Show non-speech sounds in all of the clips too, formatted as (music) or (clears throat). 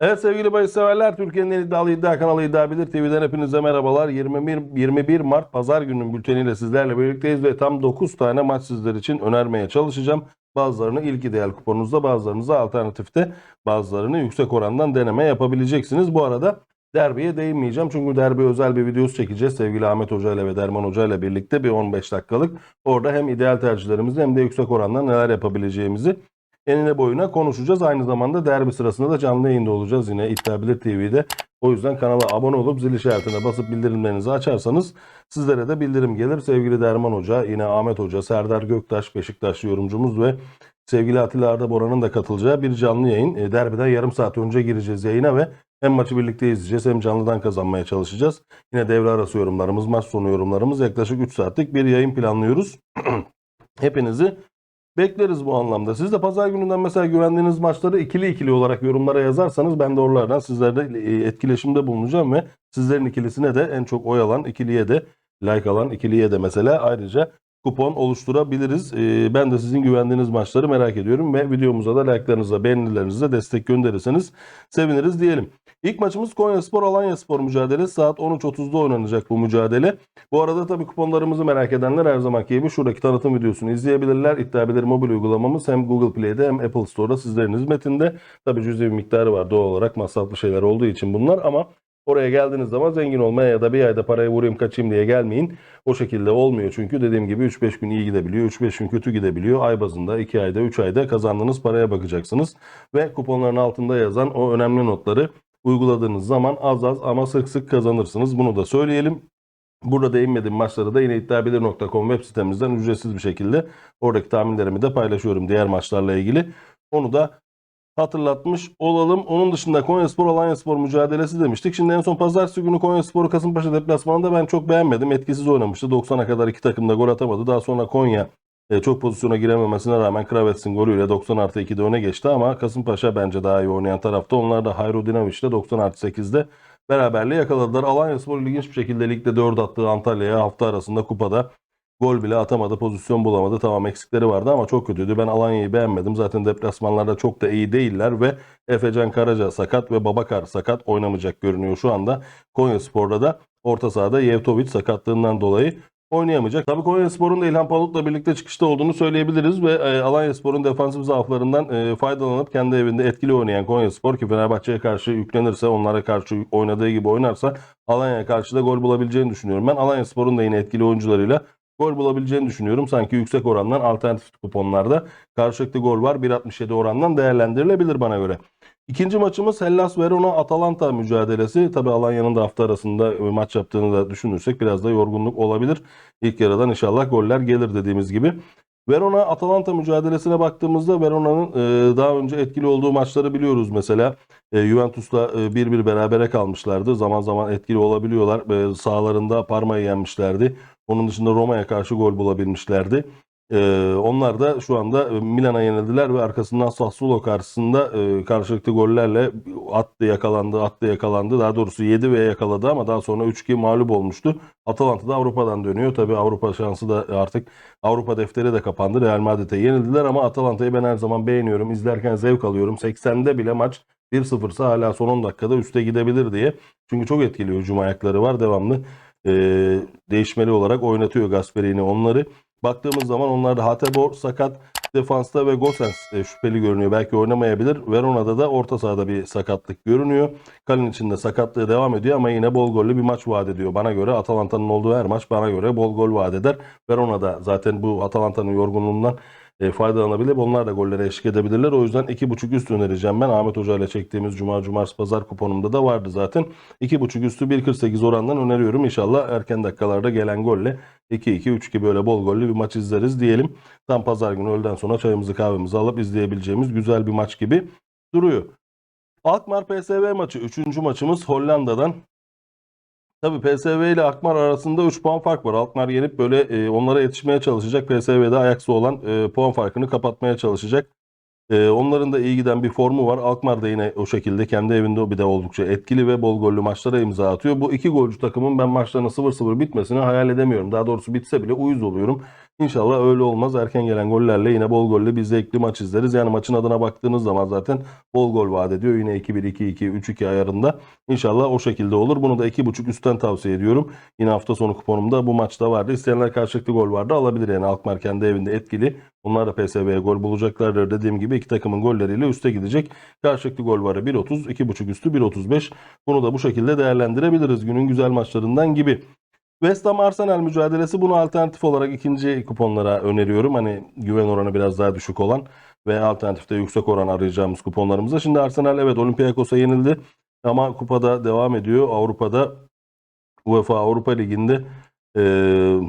Evet sevgili bahis severler Türkiye'nin en iddialı iddia kanalı İddia Bilir TV'den hepinize merhabalar. 21, 21 Mart Pazar gününün bülteniyle sizlerle birlikteyiz ve tam 9 tane maç sizler için önermeye çalışacağım. Bazılarını ilk ideal kuponunuzda bazılarınızı alternatifte bazılarını yüksek orandan deneme yapabileceksiniz. Bu arada derbiye değinmeyeceğim çünkü derbi özel bir videosu çekeceğiz sevgili Ahmet Hoca ile ve Derman Hoca ile birlikte bir 15 dakikalık. Orada hem ideal tercihlerimizi hem de yüksek orandan neler yapabileceğimizi enine boyuna konuşacağız. Aynı zamanda derbi sırasında da canlı yayında olacağız yine İddia Bilir TV'de. O yüzden kanala abone olup zil işaretine basıp bildirimlerinizi açarsanız sizlere de bildirim gelir. Sevgili Derman Hoca, yine Ahmet Hoca, Serdar Göktaş, Beşiktaşlı yorumcumuz ve sevgili Atilla Arda Boran'ın da katılacağı bir canlı yayın. E, derbiden yarım saat önce gireceğiz yayına ve hem maçı birlikte izleyeceğiz hem canlıdan kazanmaya çalışacağız. Yine devre arası yorumlarımız, maç sonu yorumlarımız yaklaşık 3 saatlik bir yayın planlıyoruz. (clears throat) Hepinizi Bekleriz bu anlamda. Siz de pazar gününden mesela güvendiğiniz maçları ikili ikili olarak yorumlara yazarsanız ben de oralardan sizlerle e, etkileşimde bulunacağım ve sizlerin ikilisine de en çok oy alan ikiliye de like alan ikiliye de mesela ayrıca kupon oluşturabiliriz. Ee, ben de sizin güvendiğiniz maçları merak ediyorum ve videomuza da like'larınızla beğenilerinizle destek gönderirseniz seviniriz diyelim. İlk maçımız Konyaspor Alanyaspor mücadelesi saat 13.30'da oynanacak bu mücadele. Bu arada tabii kuponlarımızı merak edenler her zamanki gibi şuradaki tanıtım videosunu izleyebilirler. İddia mobil uygulamamız hem Google Play'de hem Apple Store'da sizlerin hizmetinde. Tabii cüzi bir miktarı var doğal olarak masraflı şeyler olduğu için bunlar ama Oraya geldiğiniz zaman zengin olmaya ya da bir ayda parayı vurayım kaçayım diye gelmeyin. O şekilde olmuyor çünkü dediğim gibi 3-5 gün iyi gidebiliyor, 3-5 gün kötü gidebiliyor. Ay bazında 2 ayda 3 ayda kazandığınız paraya bakacaksınız. Ve kuponların altında yazan o önemli notları uyguladığınız zaman az az ama sık sık kazanırsınız. Bunu da söyleyelim. Burada değinmediğim maçları da yine iddiabilir.com web sitemizden ücretsiz bir şekilde oradaki tahminlerimi de paylaşıyorum diğer maçlarla ilgili. Onu da hatırlatmış olalım. Onun dışında Konyaspor Alanyaspor mücadelesi demiştik. Şimdi en son pazartesi günü Konyaspor Kasımpaşa deplasmanında ben çok beğenmedim. Etkisiz oynamıştı. 90'a kadar iki takım da gol atamadı. Daha sonra Konya e, çok pozisyona girememesine rağmen Kravets'in golüyle 90 artı 2'de öne geçti ama Kasımpaşa bence daha iyi oynayan tarafta. Onlar da Hayrudinovic ile 90 artı 8'de beraberliği yakaladılar. Alanyaspor ilginç bir şekilde ligde 4 attığı Antalya'ya hafta arasında kupada Gol bile atamadı, pozisyon bulamadı. Tamam eksikleri vardı ama çok kötüydü. Ben Alanya'yı beğenmedim. Zaten deplasmanlarda çok da iyi değiller ve Efecan Karaca sakat ve Babakar sakat oynamayacak görünüyor şu anda. Konya Spor'da da orta sahada Yevtovic sakatlığından dolayı oynayamayacak. Tabii Konya Spor'un da İlhan Palut'la birlikte çıkışta olduğunu söyleyebiliriz ve e, Alanya Spor'un defansif zaaflarından e, faydalanıp kendi evinde etkili oynayan Konya Spor ki Fenerbahçe'ye karşı yüklenirse, onlara karşı oynadığı gibi oynarsa Alanya'ya karşı da gol bulabileceğini düşünüyorum. Ben Alanya Spor'un da yine etkili oyuncularıyla gol bulabileceğini düşünüyorum. Sanki yüksek orandan alternatif kuponlarda karşılıklı gol var. 1.67 orandan değerlendirilebilir bana göre. İkinci maçımız Hellas Verona Atalanta mücadelesi. Tabi Alanya'nın da hafta arasında maç yaptığını da düşünürsek biraz da yorgunluk olabilir. İlk yarıdan inşallah goller gelir dediğimiz gibi. Verona Atalanta mücadelesine baktığımızda Verona'nın e, daha önce etkili olduğu maçları biliyoruz mesela. E, Juventus'la e, 1-1 berabere kalmışlardı. Zaman zaman etkili olabiliyorlar. E, sahalarında Parma'yı yenmişlerdi. Onun dışında Roma'ya karşı gol bulabilmişlerdi. Ee, onlar da şu anda Milan'a yenildiler ve arkasından Sassuolo karşısında e, karşılıklı gollerle attı yakalandı, attı yakalandı. Daha doğrusu 7 ve yakaladı ama daha sonra 3-2 mağlup olmuştu. Atalanta da Avrupa'dan dönüyor. Tabii Avrupa şansı da artık Avrupa defteri de kapandı. Real Madrid'e yenildiler ama Atalanta'yı ben her zaman beğeniyorum. İzlerken zevk alıyorum. 80'de bile maç 1-0 ise hala son 10 dakikada üste gidebilir diye. Çünkü çok etkili hücum ayakları var devamlı e, değişmeli olarak oynatıyor Gasperini onları. Baktığımız zaman onlarda Hatebor sakat defansta ve Gosens e, şüpheli görünüyor. Belki oynamayabilir. Verona'da da orta sahada bir sakatlık görünüyor. Kalin içinde sakatlığı devam ediyor ama yine bol gollü bir maç vaat ediyor. Bana göre Atalanta'nın olduğu her maç bana göre bol gol vaat eder. Verona'da zaten bu Atalanta'nın yorgunluğundan e, faydalanabilir. Onlar da gollere eşlik edebilirler. O yüzden 2.5 üst önereceğim ben. Ahmet Hoca ile çektiğimiz Cuma Cumartesi Pazar kuponumda da vardı zaten. 2.5 üstü 1.48 orandan öneriyorum. İnşallah erken dakikalarda gelen golle 2-2-3-2 böyle bol gollü bir maç izleriz diyelim. Tam pazar günü öğleden sonra çayımızı kahvemizi alıp izleyebileceğimiz güzel bir maç gibi duruyor. Alkmaar PSV maçı 3. maçımız Hollanda'dan. Tabii PSV ile Alkmaar arasında 3 puan fark var. Alkmaar yenip böyle e, onlara yetişmeye çalışacak. PSV'de ayaksı olan e, puan farkını kapatmaya çalışacak. Ee, onların da iyi giden bir formu var. Alkmaar da yine o şekilde kendi evinde bir de oldukça etkili ve bol gollü maçlara imza atıyor. Bu iki golcü takımın ben maçlarının 0-0 bitmesini hayal edemiyorum. Daha doğrusu bitse bile uyuz oluyorum. İnşallah öyle olmaz. Erken gelen gollerle yine bol gollü bir zevkli maç izleriz. Yani maçın adına baktığınız zaman zaten bol gol vaat ediyor. Yine 2-1, 2-2, 3-2 ayarında. İnşallah o şekilde olur. Bunu da 2.5 üstten tavsiye ediyorum. Yine hafta sonu kuponumda bu maçta vardı. İsteyenler karşılıklı gol vardı alabilir yani Alkmaar kendi evinde etkili. Onlar da PSV'ye gol bulacaklardır. Dediğim gibi iki takımın golleriyle üste gidecek. Karşılıklı gol varı 1.30, 2.5 üstü 1.35. Bunu da bu şekilde değerlendirebiliriz günün güzel maçlarından gibi. West Ham Arsenal mücadelesi bunu alternatif olarak ikinci kuponlara öneriyorum. Hani güven oranı biraz daha düşük olan ve alternatifte yüksek oran arayacağımız kuponlarımıza. Şimdi Arsenal evet Olympiakos'a yenildi ama kupada devam ediyor. Avrupa'da UEFA Avrupa Ligi'nde eee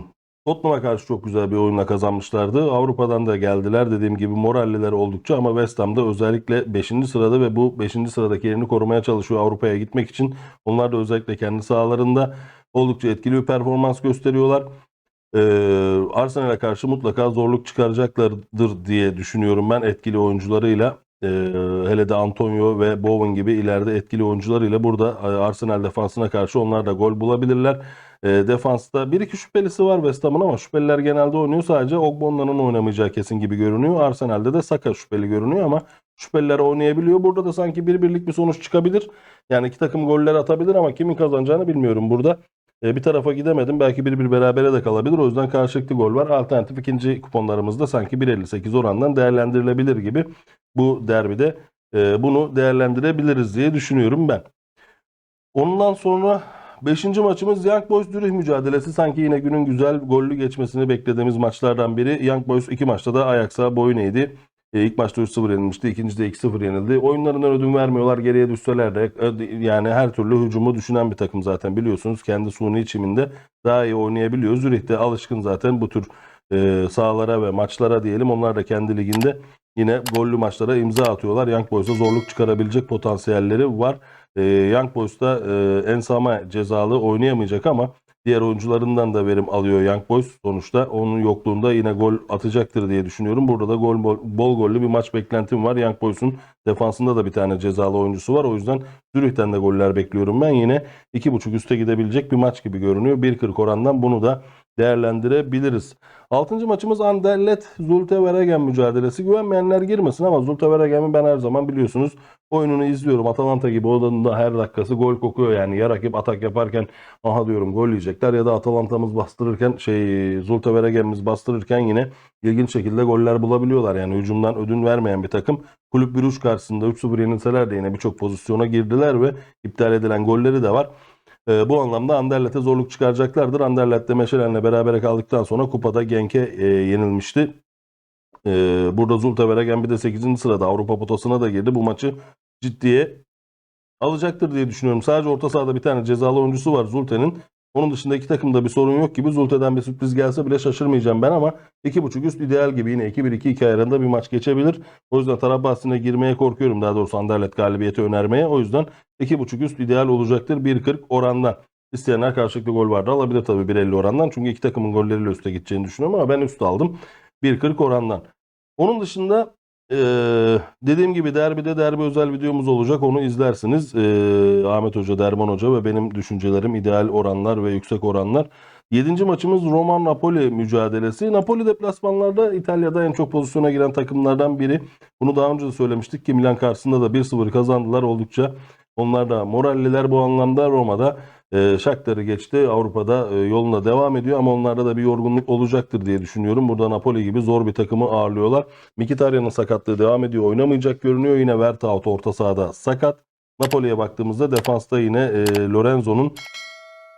Tottenham'a karşı çok güzel bir oyunla kazanmışlardı. Avrupa'dan da geldiler. Dediğim gibi moralliler oldukça ama West Ham'da özellikle 5. sırada ve bu 5. sıradaki yerini korumaya çalışıyor Avrupa'ya gitmek için. Onlar da özellikle kendi sahalarında oldukça etkili bir performans gösteriyorlar. Ee, Arsenal'e karşı mutlaka zorluk çıkaracaklardır diye düşünüyorum ben etkili oyuncularıyla. Ee, hele de Antonio ve Bowen gibi ileride etkili oyuncularıyla burada e, Arsenal defansına karşı onlar da gol bulabilirler. E, defansta bir iki şüphelisi var West Ham'ın ama şüpheliler genelde oynuyor. Sadece Ogbonna'nın oynamayacağı kesin gibi görünüyor. Arsenal'de de Saka şüpheli görünüyor ama şüpheliler oynayabiliyor. Burada da sanki bir birlik bir sonuç çıkabilir. Yani iki takım goller atabilir ama kimin kazanacağını bilmiyorum burada. E, bir tarafa gidemedim. Belki bir bir berabere de kalabilir. O yüzden karşılıklı gol var. Alternatif ikinci kuponlarımızda sanki 1.58 orandan değerlendirilebilir gibi. Bu derbide e, bunu değerlendirebiliriz diye düşünüyorum ben. Ondan sonra 5. maçımız Young Boys Zürih mücadelesi. Sanki yine günün güzel gollü geçmesini beklediğimiz maçlardan biri. Young Boys iki maçta da Ajax'a boyun eğdi. E, ilk maçta 3-0 yenilmişti. ikincide 2-0 yenildi. Oyunlarından ödün vermiyorlar. Geriye düşseler de ö- yani her türlü hücumu düşünen bir takım zaten biliyorsunuz. Kendi suni çiminde daha iyi oynayabiliyor. Zürih de alışkın zaten bu tür e, sahalara ve maçlara diyelim. Onlar da kendi liginde yine gollü maçlara imza atıyorlar. Young Boys'a zorluk çıkarabilecek potansiyelleri var. E, Young Boys'ta e, Ensama cezalı oynayamayacak ama diğer oyuncularından da verim alıyor Young Boys. Sonuçta onun yokluğunda yine gol atacaktır diye düşünüyorum. Burada da gol bol, bol gollü bir maç beklentim var. Young Boys'un defansında da bir tane cezalı oyuncusu var. O yüzden Zürih'ten de goller bekliyorum ben. Yine 2.5 üste gidebilecek bir maç gibi görünüyor. 1.40 orandan bunu da değerlendirebiliriz. Altıncı maçımız Anderlet Zulte Veregen mücadelesi. Güvenmeyenler girmesin ama Zulte Veregen'i ben her zaman biliyorsunuz oyununu izliyorum. Atalanta gibi odanın da her dakikası gol kokuyor yani. Ya rakip atak yaparken aha diyorum gol yiyecekler ya da Atalanta'mız bastırırken şey Zulte Veregen'imiz bastırırken yine ilginç şekilde goller bulabiliyorlar. Yani hücumdan ödün vermeyen bir takım. Kulüp Brugge karşısında 3-0 yenilseler de yine birçok pozisyona girdiler ve iptal edilen golleri de var. Ee, bu anlamda Anderlet'e zorluk çıkaracaklardır. Anderlet de Meşelen'le berabere kaldıktan sonra kupada Genk'e e, yenilmişti. Ee, burada Zulte Veregen bir de 8. sırada Avrupa potasına da girdi. Bu maçı ciddiye alacaktır diye düşünüyorum. Sadece orta sahada bir tane cezalı oyuncusu var Zulte'nin. Onun dışında iki takımda bir sorun yok gibi. Zulte'den bir sürpriz gelse bile şaşırmayacağım ben ama 2.5 üst ideal gibi yine 2-1-2-2 ayarında bir maç geçebilir. O yüzden taraf bahsine girmeye korkuyorum. Daha doğrusu Anderlet galibiyeti önermeye. O yüzden 2.5 üst ideal olacaktır 1.40 orandan. İsteyenler karşılıklı gol vardı alabilir tabii 1.50 orandan. Çünkü iki takımın golleriyle üste gideceğini düşünüyorum ama ben üst aldım. 1.40 orandan. Onun dışında eee, dediğim gibi derbide derbi özel videomuz olacak. Onu izlersiniz. Eee, Ahmet Hoca, Derman Hoca ve benim düşüncelerim ideal oranlar ve yüksek oranlar. Yedinci maçımız Roma-Napoli mücadelesi. Napoli deplasmanlarda İtalya'da en çok pozisyona giren takımlardan biri. Bunu daha önce de söylemiştik ki Milan karşısında da 1-0 kazandılar oldukça. Onlar da moralliler bu anlamda Roma'da e, geçti. Avrupa'da e, yoluna devam ediyor ama onlarda da bir yorgunluk olacaktır diye düşünüyorum. Burada Napoli gibi zor bir takımı ağırlıyorlar. Mkhitaryan'ın sakatlığı devam ediyor. Oynamayacak görünüyor. Yine Vertaut orta sahada sakat. Napoli'ye baktığımızda defansta yine e, Lorenzo'nun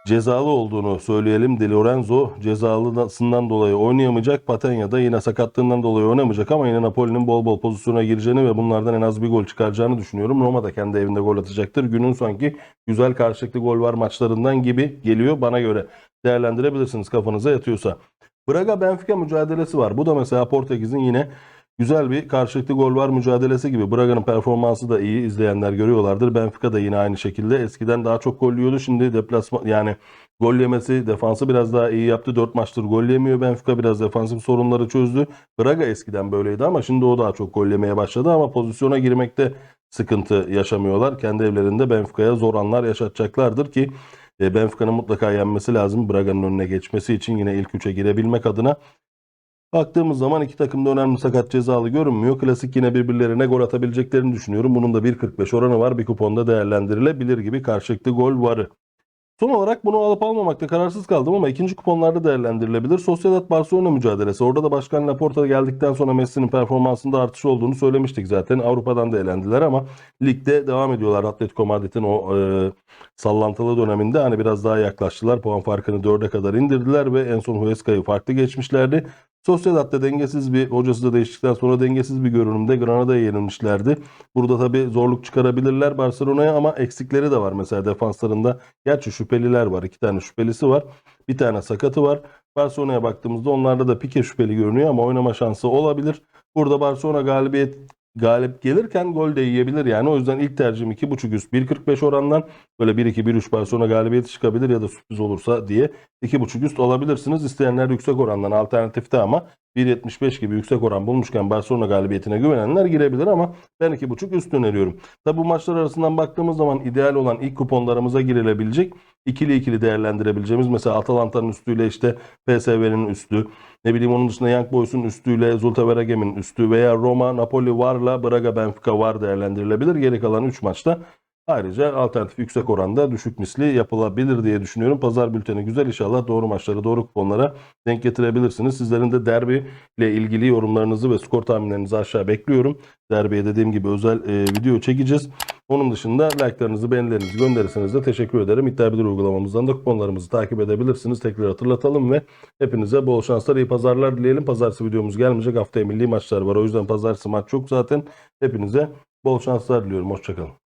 cezalı olduğunu söyleyelim. Di Lorenzo cezalısından dolayı oynayamayacak. Patenya da yine sakatlığından dolayı oynamayacak ama yine Napoli'nin bol bol pozisyona gireceğini ve bunlardan en az bir gol çıkaracağını düşünüyorum. Roma da kendi evinde gol atacaktır. Günün sanki güzel karşılıklı gol var maçlarından gibi geliyor bana göre. Değerlendirebilirsiniz kafanıza yatıyorsa. Braga Benfica mücadelesi var. Bu da mesela Portekiz'in yine Güzel bir karşılıklı gol var mücadelesi gibi. Braga'nın performansı da iyi. izleyenler görüyorlardır. Benfica da yine aynı şekilde. Eskiden daha çok gol yiyordu. Şimdi deplasman yani gol yemesi defansı biraz daha iyi yaptı. 4 maçtır gol yemiyor. Benfica biraz defansif sorunları çözdü. Braga eskiden böyleydi ama şimdi o daha çok gol yemeye başladı ama pozisyona girmekte sıkıntı yaşamıyorlar. Kendi evlerinde Benfica'ya zor anlar yaşatacaklardır ki e, Benfica'nın mutlaka yenmesi lazım. Braga'nın önüne geçmesi için yine ilk üçe girebilmek adına. Baktığımız zaman iki takım da önemli sakat cezalı görünmüyor. Klasik yine birbirlerine gol atabileceklerini düşünüyorum. Bunun da 1.45 oranı var. Bir kuponda değerlendirilebilir gibi karşılıklı gol varı. Son olarak bunu alıp almamakta kararsız kaldım ama ikinci kuponlarda değerlendirilebilir. Sociedad Barcelona mücadelesi. Orada da Başkan Laporta geldikten sonra Messi'nin performansında artış olduğunu söylemiştik zaten. Avrupa'dan da elendiler ama ligde devam ediyorlar. Atletico Madrid'in o e, sallantılı döneminde hani biraz daha yaklaştılar. Puan farkını 4'e kadar indirdiler ve en son Huesca'yı farklı geçmişlerdi. Sociedad'da dengesiz bir hocası da değiştikten sonra dengesiz bir görünümde Granada'ya yenilmişlerdi. Burada tabii zorluk çıkarabilirler Barcelona'ya ama eksikleri de var. Mesela defanslarında gerçi şüpheliler var. iki tane şüphelisi var. Bir tane sakatı var. Barcelona'ya baktığımızda onlarda da Pique şüpheli görünüyor ama oynama şansı olabilir. Burada Barcelona galibiyet galip gelirken gol de yiyebilir yani. O yüzden ilk tercihim 2.5 üst 1.45 orandan böyle 1-2-1-3 Barcelona galibiyeti çıkabilir ya da sürpriz olursa diye 2.5 üst alabilirsiniz. İsteyenler yüksek orandan alternatifte ama 1.75 gibi yüksek oran bulmuşken Barcelona galibiyetine güvenenler girebilir ama ben 2.5 üst öneriyorum. Tabi bu maçlar arasından baktığımız zaman ideal olan ilk kuponlarımıza girilebilecek ikili ikili değerlendirebileceğimiz mesela Atalanta'nın üstüyle işte PSV'nin üstü ne bileyim onun dışında Young Boys'un üstüyle Zulte Veregem'in üstü veya Roma, Napoli varla Braga, Benfica var değerlendirilebilir. Geri kalan 3 maçta ayrıca alternatif yüksek oranda düşük misli yapılabilir diye düşünüyorum. Pazar bülteni güzel inşallah doğru maçlara doğru kuponlara denk getirebilirsiniz. Sizlerin de derbi ile ilgili yorumlarınızı ve skor tahminlerinizi aşağı bekliyorum. Derbiye dediğim gibi özel e, video çekeceğiz. Onun dışında like'larınızı, beğenilerinizi gönderirseniz de teşekkür ederim. İddia Bilir uygulamamızdan da kuponlarımızı takip edebilirsiniz. Tekrar hatırlatalım ve hepinize bol şanslar, iyi pazarlar dileyelim. Pazartesi videomuz gelmeyecek. Haftaya milli maçlar var. O yüzden pazartesi maç yok zaten. Hepinize bol şanslar diliyorum. Hoşçakalın.